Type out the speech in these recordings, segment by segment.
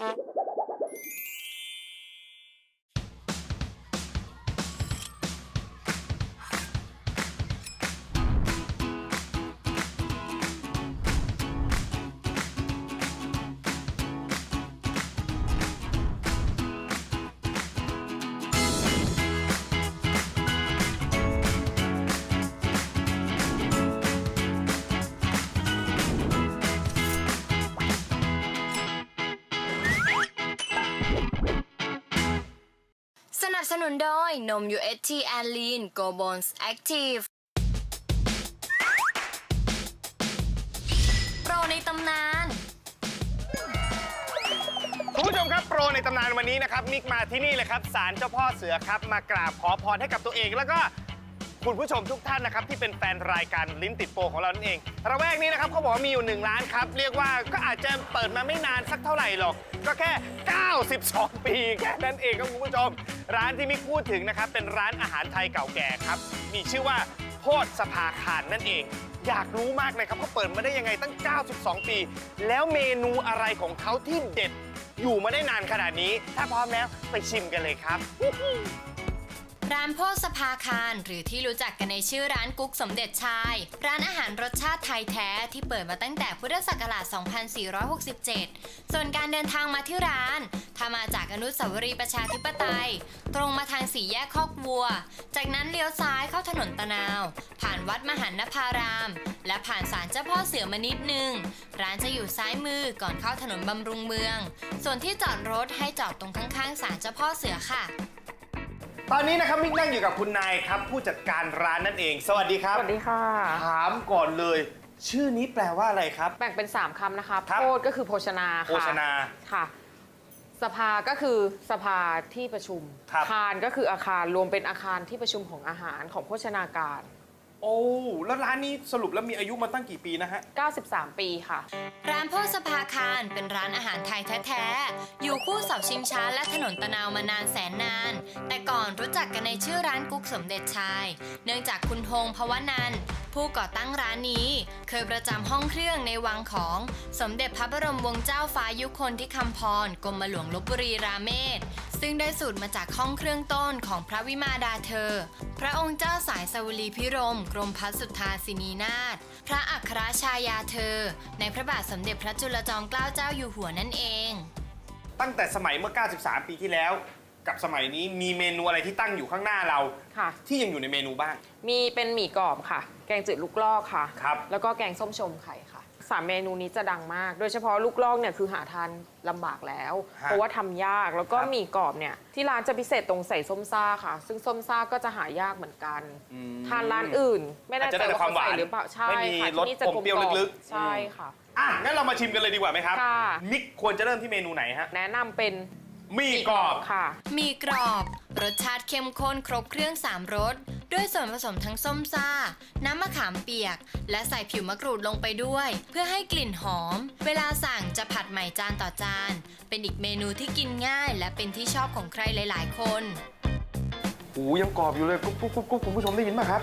Uh-huh. นับสนุนโดยนม UHT a l e a n Go Bones Active โปรในตำนาน คุณผู้ชมครับโปรในตำนานวันนี้นะครับมิกมาที่นี่เลยครับศาลเจ้าพ่อเสือครับมากราบขอพรให้กับตัวเองแล้วก็ คุณผู้ชมทุกท่านนะครับที่เป็นแฟนรายการลิ้นติดโปของเรานั่นเองระแวกนี้นะครับเขาบอกว่ามีอยู่หนึ่งร้านครับ เรียกว่าก็อาจจะเปิดมาไม่นานสักเท่าไหร่หรอก ก็แค่ 92 ปีแค่นั้นเองครับคุณผู้ชม ร้านที่มิกพูดถึงนะครับเป็นร้านอาหารไทยเก่าแก่ครับมีชื่อว่าโพธสภาคารนั่นเอง อยากรู้มากเลยครับเขาเปิดมาได้ยังไงตั้ง 92 ปี แล้วเมนูอะไรของเขาที่เด็ดอยู่มาได้นานขนาดนี้ ถ้าพร้อมแล้วไปชิมกันเลยครับ ร้านโพสภาคาร หรือที่รู้จักกันในชื่อร้านกุ๊กสมเด็จชาย ร้านอาหารรสชาติไทยแท้ที่เปิดมาตั้งแต่พุทธศักราช 2467 ส่วนการเดินทางมาที่ร้าน ถ้ามาจากอนุสาวรีย์ประชาธิปไตย ตรงมาทางสี่แยกคอกวัว จากนั้นเลี้ยวซ้ายเข้าถนนตะนาว ผ่านวัดมหันนภาราม และผ่านศาลเจ้าพ่อเสือมานิดนึง ร้านจะอยู่ซ้ายมือก่อนเข้าถนนบำรุงเมือง ส่วนที่จอดรถให้จอดตรงข้างๆศาลเจ้าพ่อเสือค่ะ ตอนนี้นะครับมิกนั่งอยู่กับคุณนายครับ ผู้จัดการร้านนั่นเอง สวัสดีครับ สวัสดีค่ะ ถามก่อนเลย ชื่อนี้แปลว่าอะไรครับ แบ่งเป็น 3คำนะคะครับ โพธก็คือโภชนาค่ะโภชนาค่ะ สภาก็คือสภาที่ประชุมครับ คารก็คืออาคารรวมเป็นอาคารที่ประชุมของอาหารของโภชนาการ โอ้แล้วร้านนี้สรุปแล้วมีอายุมาตั้งกี่ปีนะฮะ 93 ปีค่ะ ร้านโพธสภาคารเป็นร้านอาหารไทยแท้ๆ อยู่คู่เสาชิงช้าและถนนตะนาวมานานแสนนาน แต่ก่อนรู้จักกันในชื่อร้านกุ๊กสมเด็จชาย เนื่องจากคุณธงพวนันท์ผู้ก่อตั้งร้านนี้ เคยประจำห้องเครื่องในวังของสมเด็จพระบรมวงศ์เจ้าฟ้ายุคนที่คำพรกรมหลวงลบบุรีราเมศ ซึ่งได้สูตรมาจากห้องเครื่องต้นของพระวิมาดาเธอ พระองค์เจ้าสายสวลีพิรม กรมพัสสุทธาสินีนาถพระอัครชายาเธอ ในพระบาทสมเด็จพระจุลจอมเกล้าเจ้าอยู่หัวนั่นเอง ตั้งแต่สมัยเมื่อ 93 ปีที่แล้ว กับสมัยนี้มีเมนูอะไรที่ตั้งอยู่ข้างหน้าเรา ค่ะ ที่ยังอยู่ในเมนูบ้าง มีเป็นหมี่กรอบค่ะ แกงจืดลูกลอกค่ะ ครับ แล้วก็แกงส้มชมไข่ค่ะ สามเมนูนี้จะดังมาก โดยเฉพาะลูกลอกเนี่ยคือหาทานลำบากแล้ว ฮะเพราะว่าทำยากแล้วก็ครับ หมี่กรอบเนี่ยที่ร้านจะพิเศษตรงใส่ส้มซ่าค่ะ ซึ่งส้มซ่าก็จะหายากเหมือนกันอืมทานร้านอื่น ไม่แน่อาจจะใจได้ว่าความหวานเขาใส่หรือเปล่าใช่ไม่มีค่ะรสที่นี่จะอมเปรี้ยวกลมๆลึกๆ ใช่ค่ะ อะงั้นเรามาชิมกันเลยดีกว่าไหมครับค่ะมิกควรจะเริ่มที่เมนูไหนฮะแนะนำเป็นมีกรอบ ค่ะ มีกรอบ รสชาติเข้มข้นครบเครื่องสามรส ด้วยส่วนผสมทั้งส้มซ่า น้ำมะขามเปียก และใส่ผิวมะกรูดลงไปด้วย เพื่อให้กลิ่นหอม เวลาสั่งจะผัดใหม่จานต่อจาน เป็นอีกเมนูที่กินง่าย และเป็นที่ชอบของใครหลาย ๆ คนหูยังกรอบอยู่เลยกุ๊บกุ๊บกุ๊บกุ๊บคุณผู้ชมได้ยินไหมครับ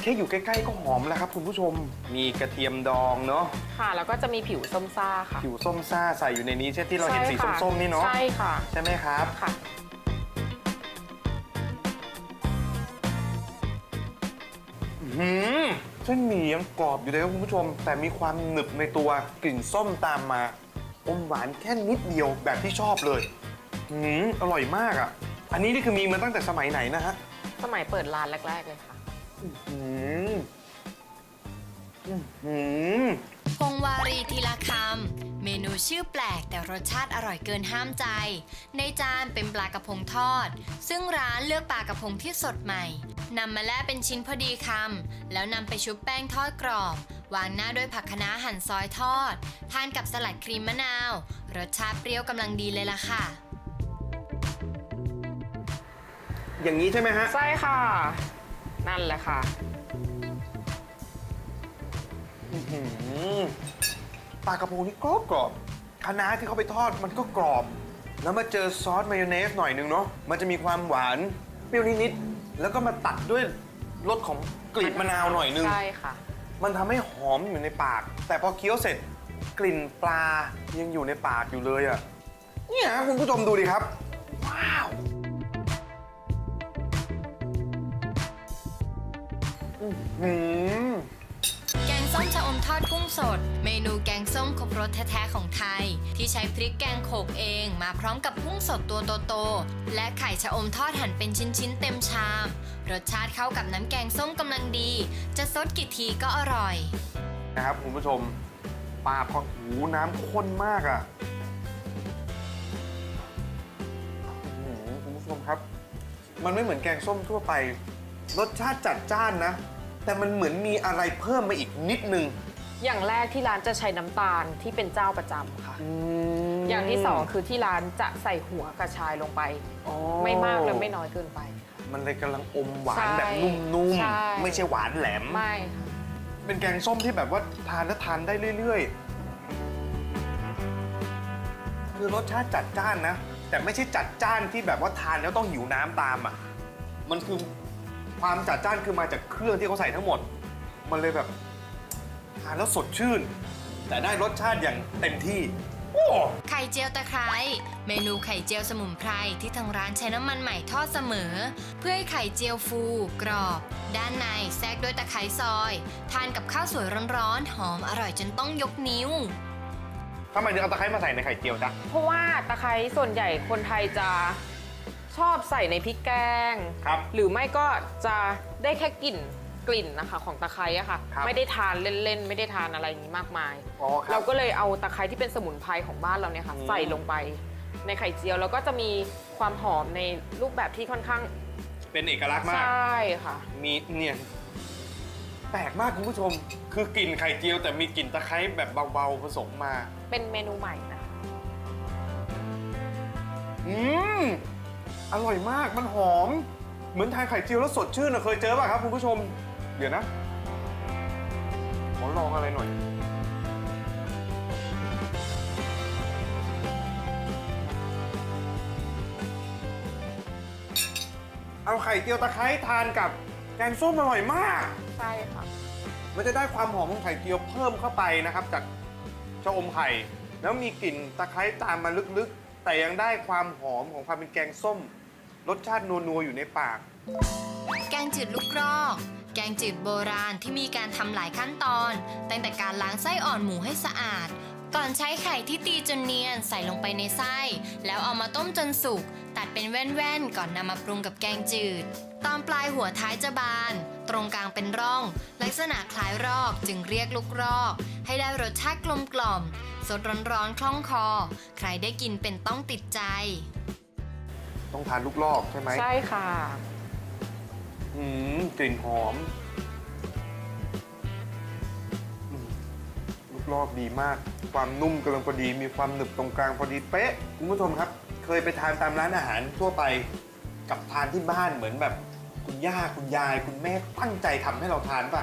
แค่อยู่ใกล้ๆก็หอมแล้วครับ คุณผู้ชมมีกระเทียมดองเนาะค่ะ แล้วก็จะมีผิวส้มซ่าค่ะ ผิวส้มซ่าใส่อยู่ในนี้ใช่ที่เราเห็นสีส้มๆนี่เนาะใช่ค่ะ ใช่ไหมครับค่ะ เส้นหมี่ยังกรอบอยู่เลยครับคุณผู้ชม แต่มีความหนึบในตัวกลิ่นส้มตามมา อมหวานแค่นิดเดียวแบบที่ชอบเลยหืมอร่อยมากอะ อันนี้นี่คือมีมาตั้งแต่สมัยไหนนะฮะสมัยเปิดร้านแรก ๆ เลยค่ะหืมหืม พงวารีทีละคำเมนูชื่อแปลกแต่รสชาติอร่อยเกินห้ามใจ ในจานเป็นปลากระพงทอด ซึ่งร้านเลือกปลากระพงที่สดใหม่ นำมาแล่เป็นชิ้นพอดีคำแล้วนำไปชุบแป้งทอดกรอบ วางหน้าด้วยผักคะน้าหั่นซอยทอด ทานกับสลัดครีมมะนาว รสชาติเปรี้ยวกำลังดีเลยล่ะค่ะ อย่างนี้ใช่ไหมฮะ ใช่ค่ะ นั่นแหละค่ะหืมปลากระพงนี่กรอบกรอบคะน้าที่เขาไปทอดมันก็กรอบ แล้วมาเจอซอสมายองเนสหน่อยนึงเนาะ มันจะมีความหวานเปรี้ยวนิดๆ แล้วก็มาตัดด้วยรสของกลีบมะนาวหน่อยนึง ใช่ค่ะ มันทำให้หอมอยู่ในปาก แต่พอเคี้ยวเสร็จกลิ่นปลายังอยู่ในปากอยู่เลยอะ่ะเนี่ยฮะคุณผู้ชมดูดิครับ ว้าวอื้อหือแกง ส้มชะอมทอดกุ้งสด เมนูแกงส้มครบรสแท้ๆของไทย ที่ใช้พริกแกงโขกเองมาพร้อมกับกุ้งสดตัวโตๆและไข่ชะอมทอดหั่นเป็นชิ้นๆเต็มชาม รสชาติเข้ากับน้ำแกงส้มกำลังดี จะซดกี่ทีก็อร่อย นะครับคุณผู้ชมปลาพอหูน้ำข้นมากอะอื้อหือคุณผู้ชมครับ มันไม่เหมือนแกงส้มทั่วไป รสชาติจัดจ้านนะ แต่มันเหมือนมีอะไรเพิ่มมาอีกนิดนึงอย่างแรกที่ร้านจะใช้น้ำตาลที่เป็นเจ้าประจำค่ะอย่างที่สองคือที่ร้านจะใส่หัวกระชายลงไป อ๋อไม่มากและไม่น้อยเกินไปค่ะมันเลยกำลังอมหวานใช่แบบนุ่มใช่ ๆ ไม่ใช่หวานแหลม ไม่ค่ะเป็นแกงส้มที่แบบว่าทานแล้วทานได้เรื่อยๆ คือรสชาติจัดจ้านนะ แต่ไม่ใช่จัดจ้านที่แบบว่าทานแล้วต้องหิวน้ำตามอะ มันคือ ความจัดจ้านคือมาจากเครื่องที่เขาใส่ทั้งหมด มันเลยแบบทานแล้วสดชื่น แต่ได้รสชาติอย่างเต็มที่ โอ้ไข่เจียวตะไคร้เมนูไข่เจียวสมุนไพรที่ทางร้านใช้น้ำมันใหม่ทอดเสมอ เพื่อให้ไข่เจียวฟู กรอบ ด้านในแทรกด้วยตะไคร้ซอย ทานกับข้าวสวยร้อนๆ หอมอร่อยจนต้องยกนิ้ว ทำไมถึงเอาตะไคร้มาใส่ในไข่เจียวจ๊ะ เพราะว่าตะไคร้ส่วนใหญ่คนไทยจะ ชอบใส่ในพริกแกง ครับ หรือไม่ก็จะได้แค่กลิ่นกลิ่นนะคะของตะไคร้อะค่ะ ครับไม่ได้ทานเล่นๆ ไม่ได้ทานอะไรอย่างนี้มากมาย อ๋อครัเราบก็เลยเอาตะไคร้ที่เป็นสมุนไพรของบ้านเราเนี่ยค่ะ อืม ใส่ลงไปในไข่เจียวแล้วก็จะมีความหอมในรูปแบบที่ค่อนข้างเป็นเอกลักษณ์มากใช่ค่ะ มีเนี่ยแปลกมากคุณผู้ชม คือกลิ่นไข่เจียว แต่มีกลิ่นตะไคร้แบบเบาๆผสมมา เป็นเมนูใหม่นะคะ อืม อร่อยมากมันหอม เหมือนทานไข่เจียวแล้วสดชื่นอะเคยเจอป่ะครับคุณผู้ชม เดี๋ยวนะ ขอลองอะไรหน่อย เอาไข่เจียวตะไคร้ทานกับแกงส้มอร่อยมาก ใช่ค่ะ มันจะได้ความหอมของไข่เจียวเพิ่มเข้าไปนะครับ จากชะอมไข่ แล้วมีกลิ่นตะไคร้ตามมาลึกๆ แต่ยังได้ความหอมของความเป็นแกงส้ม รสชาตินัวๆอยู่ในปาก แกงจืดลูกรอก แกงจืดโบราณที่มีการทำหลายขั้นตอน ตั้งแต่การล้างไส้อ่อนหมูให้สะอาด ก่อนใช้ไข่ที่ตีจนเนียนใส่ลงไปในไส้ แล้วเอามาต้มจนสุก ตัดเป็นแว่นๆ ก่อนนำมาปรุงกับแกงจืด ตอนปลายหัวท้ายจะบาน ตรงกลางเป็นร่อง ลักษณะคล้ายรอกจึงเรียกลูกรอก ให้ได้รสชาติกลมกล่อม สดร้อนๆ คล่องคอ ใครได้กินเป็นต้องติดใจ ต้องทานลูกลอกใช่ไหมใช่ค่ะ อืมกลิ่นหอมอืมลูกลอกดีมาก ความนุ่มกำลังพอดี มีความหนึบตรงกลางพอดีเป๊ะ คุณผู้ชมครับ เคยไปทานตามร้านอาหารทั่วไป กับทานที่บ้านเหมือนแบบ คุณย่าคุณยาย คุณแม่ตั้งใจทำให้เราทานป่ะ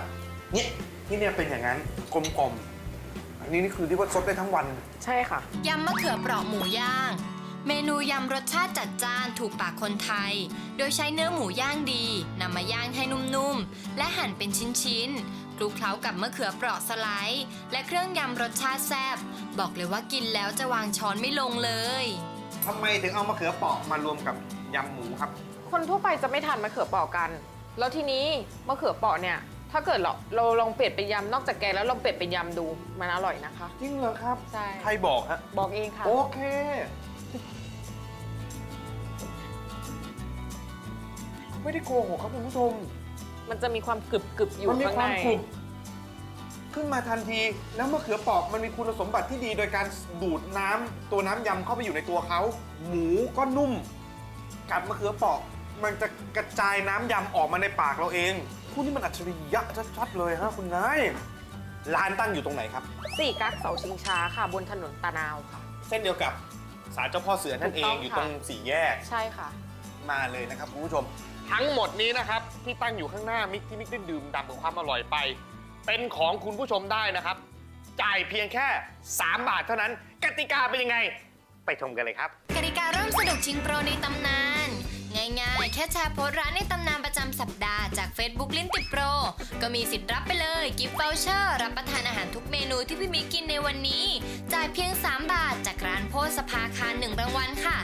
เนี่ยที่เนี่ยเป็นอย่างนั้นกลมกลมๆ อันนี้นี่คือเรียกว่าซดได้ทั้งวัน ใช่ค่ะ ยำมะเขือเปราะหมูย่าง เมนูยำรสชาติจัดจ้านถูกปากคนไทย โดยใช้เนื้อหมูย่างดีนำมาย่างให้นุ่มๆ และหั่นเป็นชิ้นๆคลุกเคล้ากับมะเขือเปราะสไลด์ และเครื่องยำรสชาติแซ่บบอกเลยว่ากินแล้วจะวางช้อนไม่ลงเลย ทำไมถึงเอามะเขือเปราะมารวมกับยำหมูครับ คนทั่วไปจะไม่ทานมะเขือเปราะกัน แล้วทีนี้มะเขือเปราะเนี่ย ถ้าเกิดเราเราลองเปลี่ยนเป็นยำนอกจากแกงแล้วลองเปลี่ยนเป็นยำดูมันอร่อยนะคะ จริงเหรอครับ ใช่ ใครบอกฮะ บอกเองค่ะ โอเค ไม่ได้โกหกครับคุณผู้ชม มันจะมีความกรึบกรึบๆอยู่มันมีข้างความในกรุบขึ้นมาทันที แล้วมะเขือเปราะมันมีคุณสมบัติที่ดีโดยการดูดน้ำตัวน้ำยำเข้าไปอยู่ในตัวเขา หมูก็นุ่ม กัดมะเขือเปราะมันจะกระจายน้ำยำออกมาในปากเราเอง คุณนี่มันอัจฉริยะชัดๆเลยฮะคุณนายร้านตั้งอยู่ตรงไหนครับ สี่กั๊กเสาชิงช้าค่ะ บนถนนตะนาวค่ะ เส้นเดียวกับศาลเจ้าพ่อเสือนั่นเอถูกต้งองอยู่ค่ะตรงสี่แยกใช่ค่ะ มาเลยนะครับคุณผู้ชม ทั้งหมดนี้นะครับที่ตั้งอยู่ข้างหน้ามิกที่มิกได้ดื่มด่ำกับความอร่อยไป เป็นของคุณผู้ชมได้นะครับ จ่ายเพียงแค่ 3 บาทเท่านั้น กติกาเป็นยังไง ไปชมกันเลยครับ กติการ่วมสนุกชิงโปรในตำนาน ง่ายๆ แค่แชร์โพสต์ร้านในตำนานประจำสัปดาห์จาก Facebook ลิ้นติดโปร ก็มีสิทธิ์รับไปเลยกิฟต์ o วเชอร์รับประทานอาหารทุกเมนูที่พี่มิกกินในวันนี้ จ่ายเพียง 3 บาทจากร้านโพสสภาคารหนึ่งรางวัลค่ะ